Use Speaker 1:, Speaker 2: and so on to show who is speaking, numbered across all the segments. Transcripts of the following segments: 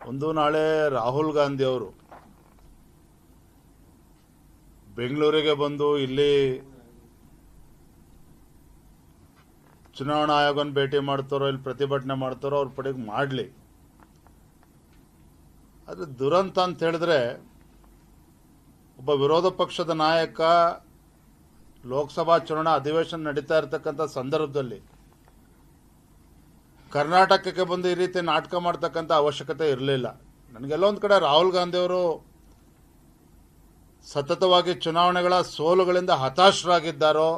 Speaker 1: ಒಂದು ನಾಳೆ ರಾಹುಲ್ ಗಾಂಧಿ ಅವರು ಬೆಂಗಳೂರಿಗೆ ಬಂದು ಇಲ್ಲಿ ಚುನಾವಣಾ ಆಯೋಗನ ಭೇಟಿ ಮಾಡ್ತಾರೋ ಇಲ್ಲಿ ಪ್ರತಿಭಟನೆ ಮಾಡ್ತಾರೋ ಅವ್ರ ಪಡೆಗೆ ಮಾಡಲಿ. ಆದರೆ ದುರಂತ ಅಂತ ಹೇಳಿದ್ರೆ ಒಬ್ಬ ವಿರೋಧ ಪಕ್ಷದ ನಾಯಕ ಲೋಕಸಭಾ ಚುನಾವಣಾ ಅಧಿವೇಶನ ನಡೀತಾ ಇರತಕ್ಕಂಥ ಸಂದರ್ಭದಲ್ಲಿ ಕರ್ನಾಟಕಕ್ಕೆ ಬಂದು ಈ ರೀತಿ ನಾಟಕ ಮಾಡ್ತಕ್ಕಂಥ ಅವಶ್ಯಕತೆ ಇರಲಿಲ್ಲ. ನನಗೆಲ್ಲೊಂದು ಕಡೆ ರಾಹುಲ್ ಗಾಂಧಿಯವರು ಸತತವಾಗಿ ಚುನಾವಣೆಗಳ ಸೋಲುಗಳಿಂದ ಹತಾಶರಾಗಿದ್ದಾರೋ,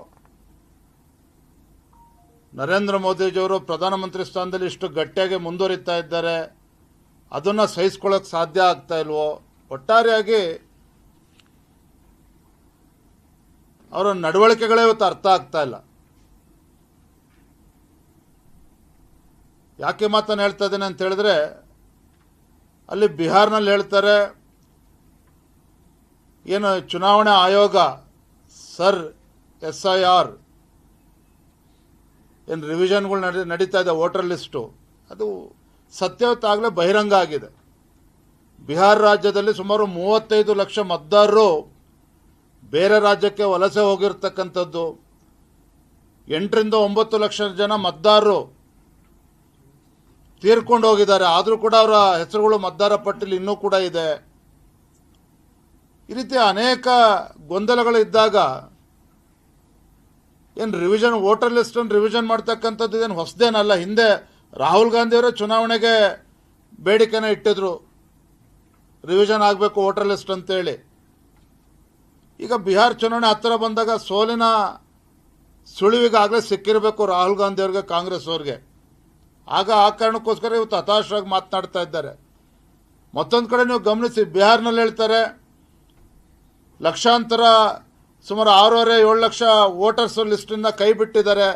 Speaker 1: ನರೇಂದ್ರ ಮೋದಿಜಿಯವರು ಪ್ರಧಾನಮಂತ್ರಿ ಸ್ಥಾನದಲ್ಲಿ ಇಷ್ಟು ಗಟ್ಟಿಯಾಗಿ ಮುಂದುವರಿತಾ ಇದ್ದಾರೆ, ಅದನ್ನು ಸಹಿಸ್ಕೊಳ್ಳೋಕೆ ಸಾಧ್ಯ ಆಗ್ತಾ ಇಲ್ವೋ? ಒಟ್ಟಾರೆಯಾಗಿ ಅವರ ನಡವಳಿಕೆಗಳೇ ಇವತ್ತು ಅರ್ಥ ಆಗ್ತಾ ಇಲ್ಲ. ಯಾಕೆ ಮಾತನ್ನು ಹೇಳ್ತಾ ಇದ್ದೇನೆ ಅಂತ ಹೇಳಿದ್ರೆ, ಅಲ್ಲಿ ಬಿಹಾರ್ನಲ್ಲಿ ಹೇಳ್ತಾರೆ, ಏನು ಚುನಾವಣಾ ಆಯೋಗ, ಸರ್ ಎಸ್ ಐ ಆರ್ ಏನು ರಿವಿಷನ್ಗಳು ನಡೆ, ನಡೀತಾ ಇದೆ, ವೋಟರ್ ಲಿಸ್ಟು, ಅದು ಸತ್ಯವತ್ತಾಗಲೇ ಬಹಿರಂಗ ಆಗಿದೆ. ಬಿಹಾರ ರಾಜ್ಯದಲ್ಲಿ ಸುಮಾರು ಮೂವತ್ತೈದು ಲಕ್ಷ ಮತದಾರರು ಬೇರೆ ರಾಜ್ಯಕ್ಕೆ ವಲಸೆ ಹೋಗಿರ್ತಕ್ಕಂಥದ್ದು. ಎಂಟರಿಂದ ಒಂಬತ್ತು ಲಕ್ಷ ಜನ ಮತದಾರರು ತೀರ್ಕೊಂಡು ಹೋಗಿದ್ದಾರೆ. ಆದರೂ ಕೂಡ ಅವರ ಹೆಸರುಗಳು ಮತದಾರ ಪಟ್ಟಿಲಿ ಇನ್ನೂ ಕೂಡ ಇದೆ. ಈ ರೀತಿ ಅನೇಕ ಗೊಂದಲಗಳು ಇದ್ದಾಗ ಏನು ರಿವಿಷನ್ ವೋಟರ್ ಲಿಸ್ಟನ್ನು ರಿವಿಷನ್ ಮಾಡ್ತಕ್ಕಂಥದ್ದು ಇದೇನು ಹೊಸದೇನಲ್ಲ. ಹಿಂದೆ ರಾಹುಲ್ ಗಾಂಧಿಯವರೇ ಚುನಾವಣೆಗೆ ಬೇಡಿಕೆನ ಇಟ್ಟಿದ್ರು. ರಿವಿಷನ್ ಆಗಬೇಕು ವೋಟರ್ ಲಿಸ್ಟ್ ಅಂತೇಳಿ. ಈಗ ಬಿಹಾರ್ ಚುನಾವಣೆ ಹತ್ತಿರ ಬಂದಾಗ ಸೋಲಿನ ಸುಳಿವಿಗಾಗಲೇ ಸಿಕ್ಕಿರಬೇಕು ರಾಹುಲ್ ಗಾಂಧಿಯವ್ರಿಗೆ ಕಾಂಗ್ರೆಸ್ ಅವ್ರಿಗೆ. ಆಗ ಆ ಕಾರಣಕ್ಕೋಸ್ಕರ ಇವತ್ತು ಹತಾಶರಾಗಿ ಮಾತನಾಡ್ತಾ ಇದ್ದಾರೆ. ಮತ್ತೊಂದು ಕಡೆ ನೀವು ಗಮನಿಸಿ, ಬಿಹಾರ್ನಲ್ಲಿ ಹೇಳ್ತಾರೆ, ಲಕ್ಷಾಂತರ ಸುಮಾರು ಆರೂವರೆ ಏಳು ಲಕ್ಷ ವೋಟರ್ಸ್ ಲಿಸ್ಟಿಂದ ಕೈ ಬಿಟ್ಟಿದ್ದಾರೆ.